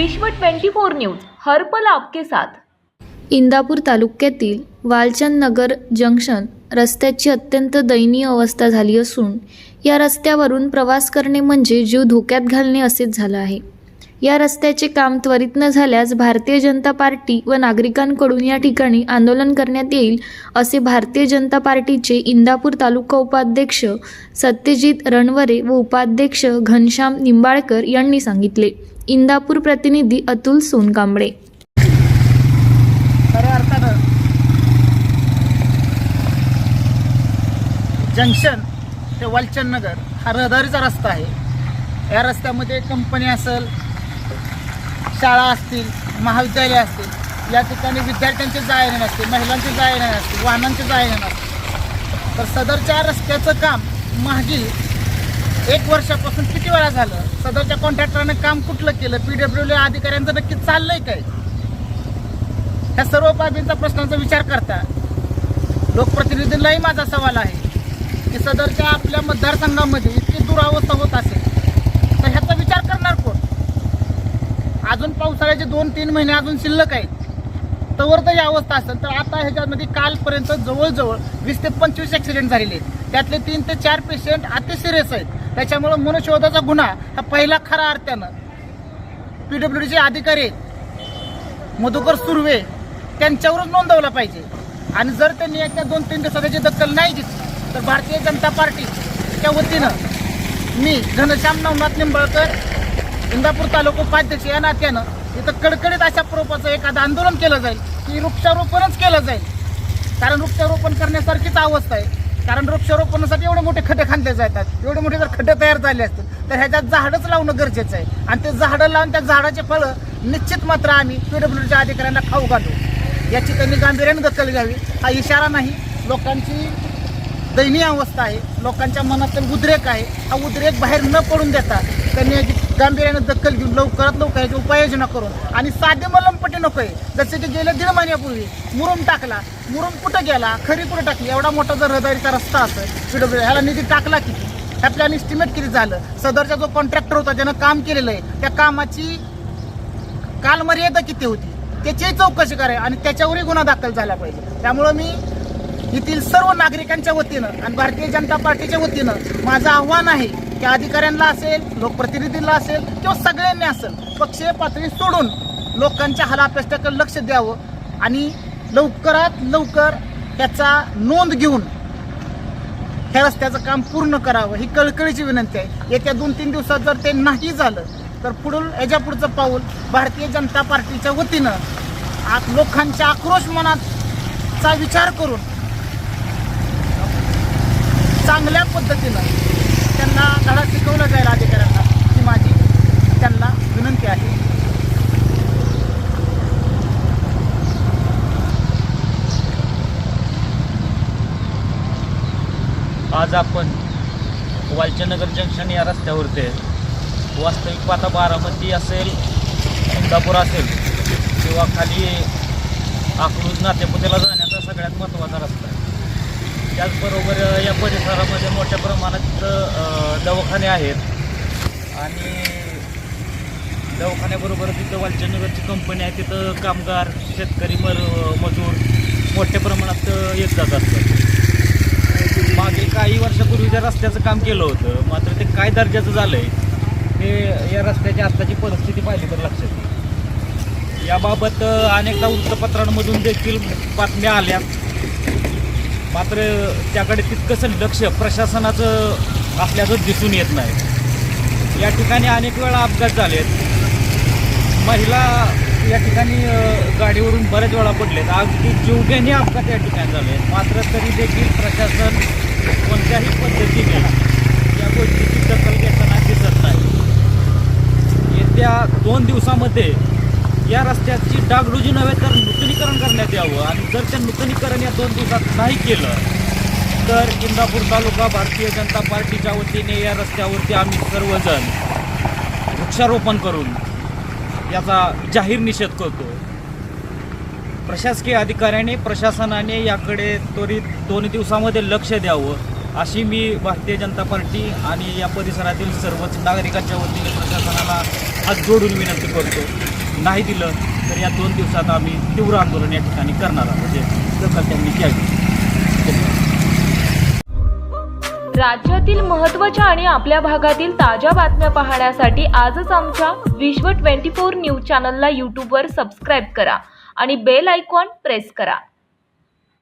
विश्व 24 न्यूज हर पल आपके साथ. इंदापूर तालुक्यातील वालचंद नगर जंक्शन रस्त्याची अत्यंत दयनीय अवस्था झाली असून या रस्त्यावरून प्रवास करणे म्हणजे जीव धोक्यात घालणे असेच झालं आहे. या रस्त्याचे काम त्वरित न झाल्यास भारतीय जनता पार्टी व नागरिकांकडून या ठिकाणी आंदोलन करण्यात येईल असे भारतीय जनता पार्टीचे इंदापूर तालुका उपाध्यक्ष सत्यजित रणवरे व उपाध्यक्ष घनश्याम निंबाळकर यांनी सांगितले. इंदापूर प्रतिनिधी अतुल सोनकांबळे. जंक्शन ते वालचंद नगर हा रहदारीचा रस्ता आहे. या रस्त्यामध्ये कंपनी असेल शाळा असतील महाविद्यालय असतील या ठिकाणी विद्यार्थ्यांचे जायने असते महिलांचे जायने नसतील वाहनांचे जायने असते तर सदरच्या रस्त्याचं काम मागील एक वर्षापासून किती वेळा झालं? सदरच्या कॉन्ट्रॅक्टरने काम कुठलं केलं? पी डब्ल्यू अधिकाऱ्यांचं नक्की चाललंय काय? ह्या सर्व बाबींचा प्रश्नांचा विचार करता लोकप्रतिनिधींनाही माझा सवाल आहे की सदरच्या आपल्या मतदारसंघामध्ये इतकी दुरावस्था होत असेल तर ह्याचा विचार करणार कोण अजून पावसाळ्याचे दोन तीन महिने अजून शिल्लक आहेत. तवर तर ही अवस्था असेल. तर आता ह्याच्यामध्ये कालपर्यंत जवळजवळ वीस ते पंचवीस ॲक्सिडेंट झालेले आहेत. त्यातले तीन ते चार पेशंट अति सिरियस आहेत. त्याच्यामुळं मनुष्यवधाचा गुन्हा हा पहिला खरा अर्थानं. पी डब्ल्यू डीचे अधिकारी मधुकर सुर्वे त्यांच्यावरच नोंदवला पाहिजे. आणि जर त्यांनी येत्या दोन तीन दिवसात त्याची दखल नाही घेतली तर भारतीय जनता पार्टीच्या वतीनं मी घनश्याम नवनाथ निंबाळकर इंदापूर तालुका उपाध्यक्ष या नात्यानं इथं कडकडीत अशा प्रोपाचं एखादं आंदोलन केलं जाईल की वृक्षारोपणच केलं जाईल. कारण वृक्षारोपण करण्यासारखीच अवस्था आहे. कारण वृक्षारोपणासाठी एवढे मोठे खड्डे खांदले जातात. एवढे मोठे जर खड्डे तयार झाले असतील तर ह्याच्यात झाडच लावणं गरजेचं आहे. आणि ते झाडं लावून त्या झाडाचे फळं निश्चित मात्र आम्ही पीडब्ल्यूडीच्या अधिकाऱ्यांना खाऊ घालू. याची त्यांनी गांभीर्याने दखल घ्यावी. हा इशारा नाही. लोकांची दयनीय अवस्था आहे. लोकांच्या मनातील उद्रेक आहे. हा उद्रेक बाहेर न पडून देता त्यांनी याची गांभीर्याने दखल घेऊन लवकरात लवकर याची उपाययोजना करून आणि साधे मलमपट्टी नको आहे जसे की गेल्या दीड महिन्यापूर्वी मुरुम टाकला. मुरुम कुठं गेला? खरी कुठं टाकली. एवढा मोठा जर रहदारीचा रस्ता असेल पीडब्ल्यू ह्याला निधी टाकला किती? ह्या प्लॅन इस्टिमेट किती झालं? सदरचा जो कॉन्ट्रॅक्टर होता ज्यानं काम केलेलं आहे त्या कामाची कालमर्यादा किती होती? त्याचीही चौकशी करा आणि त्याच्यावरही गुन्हा दाखल झाला पाहिजे. त्यामुळं मी येथील सर्व नागरिकांच्या वतीनं आणि भारतीय जनता पार्टीच्या वतीनं माझं आव्हान आहे की अधिकाऱ्यांना असेल लोकप्रतिनिधींना असेल किंवा सगळ्यांनी असेल पक्षीय पातळी सोडून लोकांच्या हलापेष्टाकडे लक्ष द्यावं आणि लवकरात लवकर त्याचा नोंद घेऊन ह्या रस्त्याचं काम पूर्ण करावं ही कळकळीची विनंती आहे. येत्या दोन तीन दिवसात जर ते नाही झालं तर पुढील याच्या पुढचं पाऊल भारतीय जनता पार्टीच्या वतीनं आ- लोकांच्या आक्रोश मनाचा विचार करून चांगल्या पद्धतीनं त्यांना धडा शिकवला जाईल अधिकाऱ्यांना ही माझी त्यांना विनंती आहे. आज आपण वालचनगर जंक्शन या रस्त्यावरती आहे. वास्तविक पाहता बारामती असेल इंदापूर असेल किंवा खाली अकलूज नातेपुतेला जाण्याचा सगळ्यात महत्त्वाचा रस्ता आहे. त्याचबरोबर या परिसरामध्ये मोठ्या प्रमाणात दवाखाने आहेत. आणि दवाखान्याबरोबर तिथं वालचंदनगरची कंपनी आहे तिथं कामगार शेतकरी मर मजूर मोठ्या प्रमाणात येत जात असतात मागील काही वर्षापूर्वी ज्या रस्त्याचं काम केलं होतं मात्र ते काय दर्जाचं झालं आहे हे या रस्त्याची आत्ताची परिस्थिती पाहिली तर लक्षात येईल. याबाबत अनेकदा वृत्तपत्रांमधून देखील बातम्या आल्या. मात्र त्याकडे तितकंसं लक्ष प्रशासनाचं आपल्याकडं दिसून येत नाही. या ठिकाणी अनेक वेळा अपघात झालेत. महिला या ठिकाणी गाडीवरून बऱ्याच वेळा पडलेत. अगदी जीवघेणी अपघात या ठिकाणी झाले मात्र तरी देखील प्रशासन कोणत्याही पद्धतीने या गोष्टीची दखल घेताना दिसत नाही. येत्या दोन दिवसामध्ये या रस्त्याची डागडुजी नव्हे तर नूतनीकरण करण्यात यावं. आणि जर ते नूतनीकरण या दोन दिवसात नाही केलं तर इंदापूर तालुका भारतीय जनता पार्टीच्या वतीने या रस्त्यावरती आम्ही सर्वजण वृक्षारोपण करून याचा जाहीर निषेध करतो. प्रशासकीय अधिकाऱ्याने प्रशासनाने याकडे त्वरित दोन दिवसामध्ये लक्ष द्यावं अशी मी भारतीय जनता पार्टी आणि या परिसरातील सर्वच नागरिकांच्या वतीने प्रशासनाला हात जोडून विनंती करतो. नाही दिलं तर या दोन दिवसात आम्ही तीव्र आंदोलन या ठिकाणी करणार आहोत. म्हणजे दखल त्यांनी घ्यावी. राज्यातील महत्त्वाच्या आणि आपल्या भागातील ताज्या बातम्या पाहण्यासाठी आजच आमच्या विश्व ट्वेंटी फोर न्यूज चॅनलला यूट्यूबवर सबस्क्राईब करा आणि बेल आयकॉन प्रेस करा.